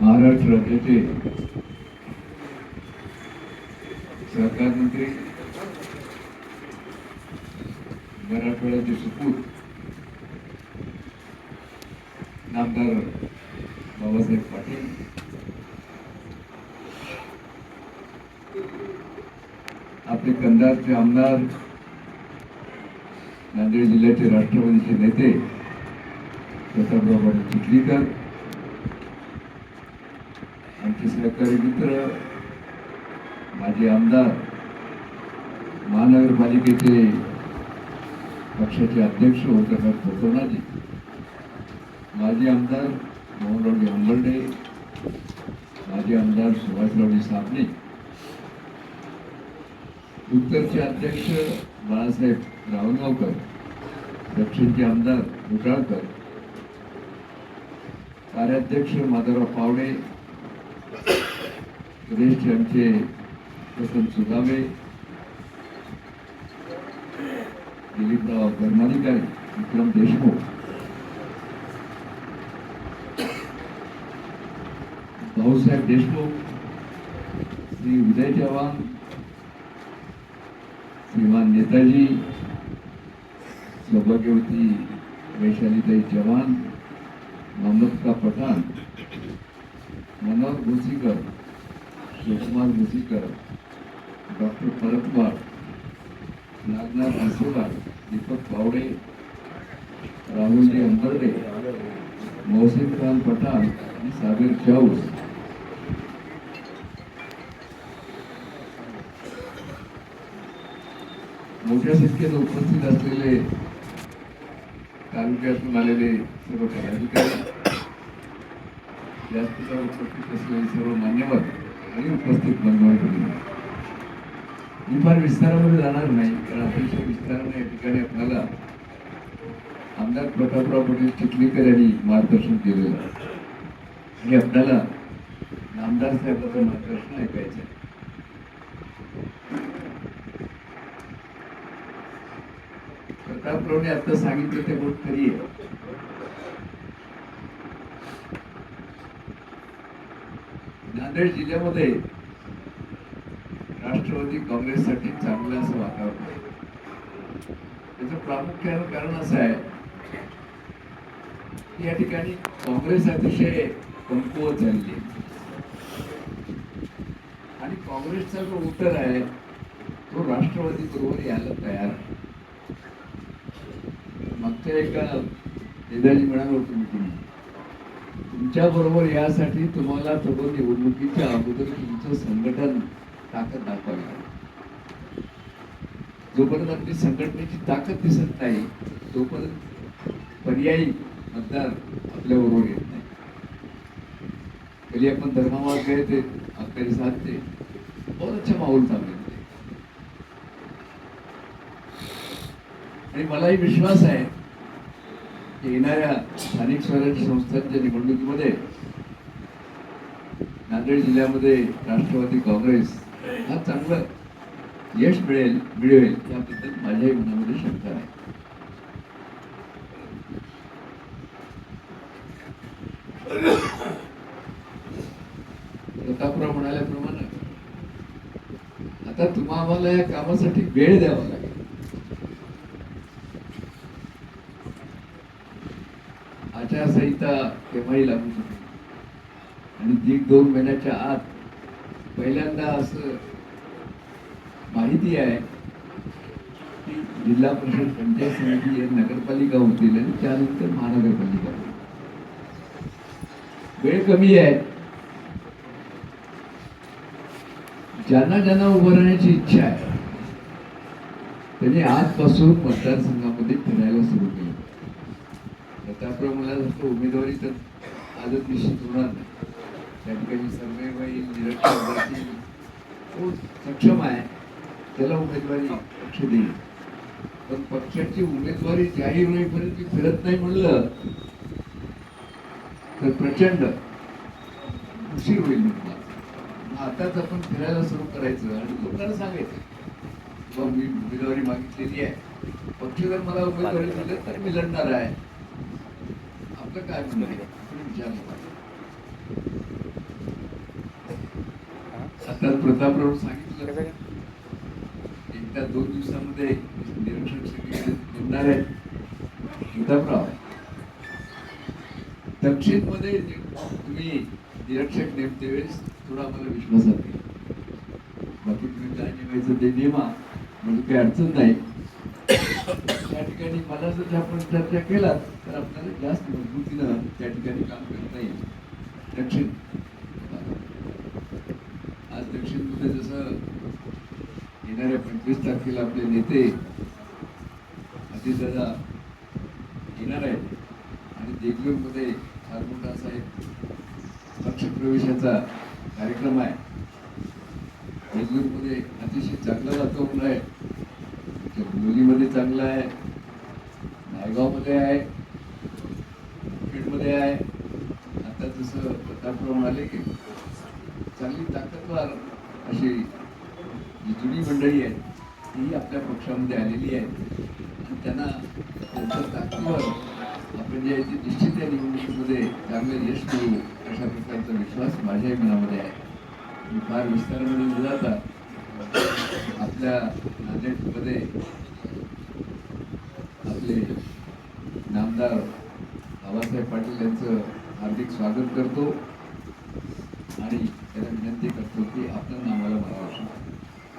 महाराष्ट्र राज्याचे सहकार मंत्री मराठवाड्याचे सुपूत नामदार बाबासाहेब पाटील आपले कंधारचे आमदार नांदेड जिल्ह्याचे राष्ट्रवादीचे नेते प्रतापराव पाटील चिखलीकर आमचे सहकारी मित्र माजी आमदार महानगरपालिकेचे पक्षाचे अध्यक्ष होते कोकर्णाजी माजी आमदार मोहनरावजी आंबर्डे माजी आमदार सुभाषरावजी साबणे उत्तरचे अध्यक्ष बाळासाहेब रावणगावकर दक्षिणचे आमदार मुटाळकर कार्याध्यक्ष माधवराव पावडे प्रदेशचे आमचे वसंत सुगावे दिलीपराव धर्माधिकारी विक्रम देशमुख भाऊसाहेब देशमुख श्री उदय चव्हाण श्रीमान नेताजी सौभाग्यवती वैशालीताई चव्हाण मोहम्मद का पठाण मनोहर भुसीकर शिवकुमार भुसीकर डॉक्टर परतवाड नागनाथ आसोला दीपक पावडे. राहुलजी अंबर्डे मोहसिन खान पठाण आणि साबिर चाऊस मोठ्या संख्येने उपस्थित असलेले तालुक्यातून आलेले सर्व पदाधिकारी व्यासपीठावर उपस्थित असलेले सर्व मान्यवर आणि उपस्थित बंधूंकडून. मी फार विस्तारामध्ये जाणार नाही कारण अतिशय विस्ताराने या ठिकाणी आपल्याला आमदार प्रतापराव पटेल चिखलीकर यांनी मार्गदर्शन केलेलं आणि आपल्याला नामदार साहेबांचं मार्गदर्शन ऐकायचं आहे. प्रतापरावने आता सांगितलं ते बोट खरी आहे. नांदेड जिल्ह्यामध्ये राष्ट्रवादी काँग्रेससाठी चांगलं असं वातावरण आहे. त्याचं प्रामुख्यानं कारण असं आहे की या ठिकाणी काँग्रेस अतिशय कमकुवत झालेली आहे. आणि काँग्रेसचा जो उत्तर आहे तो राष्ट्रवादी बरोबर यायला तयार आहे. मागच्या एका नेताजी म्हणाल होतो मी तुम्ही तुमच्याबरोबर यासाठी तुम्हाला थोडं निवडणुकीच्या अगोदर तुमचं संघटन ताकद दाखवावी लागेल. जोपर्यंत आपली संघटनेची ताकद दिसत नाही तोपर्यंत पर्यायी मतदार आपल्याबरोबर येत नाही. पहले आपण धर्मावाद गए थे साधते. साथ थे बहुत अच्छा माहोल था आणि मलाही विश्वास आहे येणाऱ्या स्थानिक स्वराज्य संस्थांच्या निवडणुकीमध्ये नांदेड जिल्ह्यामध्ये राष्ट्रवादी काँग्रेस हा चांगलं यश मिळेल मिळवेल याबद्दल माझ्याही मनामध्ये शंका आहे प्रतापराव म्हणाल्याप्रमाणे आता तुम्हा आम्हाला या कामासाठी वेळ द्यावा लागेल. आचारसंहिता केव्हाही लागू शकते आणि दीड दोन महिन्याच्या आत पहिल्यांदा असं माहिती आहे की जिल्हा परिषद पंचायत समिती हे नगरपालिका होतील आणि त्यानंतर महानगरपालिका होईल. वेळ कमी आहे. ज्यांना ज्यांना उभं राहण्याची इच्छा आहे त्यांनी आजपासून मतदारसंघामध्ये फिरायला सुरू केलं. प्रतापराव मला जसं उमेदवारी तर आजच निश्चित होणार नाही. त्या ठिकाणी सर्वे होईल निरक्षर जातील तो सक्षम आहे. त्याला उमेदवारी पक्ष देईल. पण पक्षाची उमेदवारी जाहीर होईपर्यंत मी फिरत नाही म्हणलं तर प्रचंड उशीर होईल म्हणून आताच आपण फिरायला सुरू करायचं आणि लोकांना सांगायचं. मी उमेदवारी मागितलेली आहे. पक्ष जर मला उमेदवारी दिली तर मी लढणार आहे. आपलं काय आहे? आता प्रतापराव सांगितलं. एकदा दोन दिवसामध्ये निरीक्षक नेमणार आहेत. प्रतापराव दक्षिणमध्ये तुम्ही निरीक्षक नेमते वेळेस थोडा मला विश्वासात घ्या बाकी तुम्ही काय नेमायचं ते नेमा म्हणजे काही अडचण नाही. त्या ठिकाणी मला जर आपण चर्चा केला तर आपल्याला जास्त मजबूतीनं त्या ठिकाणी काम करता येईल. दक्षिण. आज दक्षिणमध्ये जसं येणाऱ्या पंचवीस तारखेला आपले नेते अजितदादा येणार आहेत. आणि देगलूरमध्ये फार मोठा असा एक पक्षप्रवेशाचा कार्यक्रम आहे. देगलूरमध्ये अतिशय चांगला वातावरण आहे. मुलीमध्ये चांगलं आहे. नायगावमध्ये आहे. खेडमध्ये आहे. आता जसं प्रतापराव म्हणाले की चांगली ताकदवार अशी जी जुनी मंडळी आहे. ती आपल्या पक्षामध्ये आलेली आहे. आणि त्यांना त्यांच्या ताकदीवर आपण जे आहे निश्चित या निवडणुकीमध्ये चांगलं यश मिळू अशा प्रकारचा विश्वास माझ्याही मनामध्ये आहे. मी फार विस्तारामध्ये न जाता आपल्या बजेटमध्ये आपले नामदार बाबासाहेब पाटील यांचं हार्दिक स्वागत करतो आणि त्याला विनंती करतो की आपण नावाला मार्गदर्शन